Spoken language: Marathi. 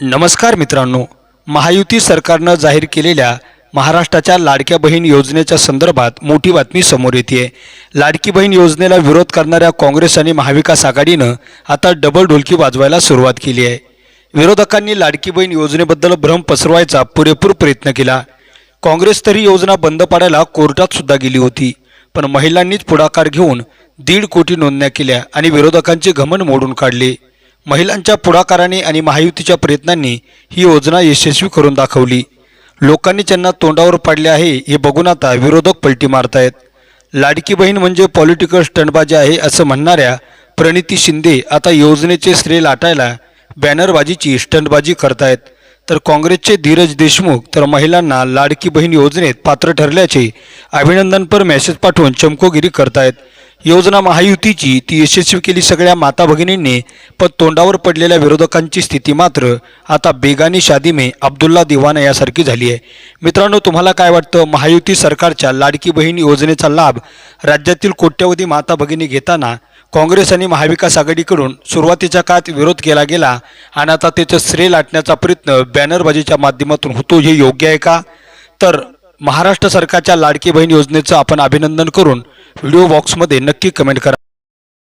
नमस्कार मित्रांनो महायुती सरकारनं जाहीर केलेल्या महाराष्ट्राच्या लाडक्या बहीण योजनेच्या संदर्भात मोठी बातमी समोर येते लाडकी बहीण योजनेला विरोध करणाऱ्या काँग्रेस आणि महाविकास आघाडीनं आता डबल ढोलकी वाजवायला सुरुवात केली आहे. विरोधकांनी लाडकी बहीण योजनेबद्दल भ्रम पसरवायचा पुरेपूर प्रयत्न केला. काँग्रेस तरी योजना बंद पाडायला कोर्टात सुद्धा गेली होती पण महिलांनीच पुढाकार घेऊन दीड कोटी नोंदण्या केल्या आणि विरोधकांचे घमन मोडून काढले. महिलांच्या पुढाकाराने आणि महायुतीच्या प्रयत्नांनी ही योजना यशस्वी करून दाखवली. लोकांनी त्यांना तोंडावर पाडले आहे हे बघून आता विरोधक पलटी मारतायत. लाडकी बहीण म्हणजे पॉलिटिकल स्टंटबाजी आहे असं म्हणणाऱ्या प्रणिती शिंदे आता योजनेचे श्रेय लाटायला बॅनरबाजीची स्टंटबाजी करतायत. तर काँग्रेसचे धीरज देशमुख तर महिलांना लाडकी बहीण योजनेत पात्र ठरल्याचे अभिनंदनपर मेसेज पाठवून चमकोगिरी करतायत. योजना महायुतीची ती यशस्वी केली सगळ्या माता भगिनींनी पण तोंडावर पडलेल्या विरोधकांची स्थिती मात्र आता बेगानी शादी में अब्दुल्ला दिवाना यासारखी झाली आहे. मित्रांनो तुम्हाला काय वाटतं? महायुती सरकारच्या लाडकी बहीण योजनेचा लाभ राज्यातील कोट्यवधी माता भगिनी घेताना काँग्रेस आणि महाविकास आघाडीकडून सुरुवातीच्या काळात विरोध केला गेला आणि आता त्याचं श्रेय लाटण्याचा प्रयत्न बॅनरबाजीच्या माध्यमातून होतो हे योग्य आहे का? तर महाराष्ट्र सरकारच्या लाडकी बहीण योजनेचं आपण अभिनंदन करून व्हिडिओ बॉक्समध्ये नक्की कमेंट करा.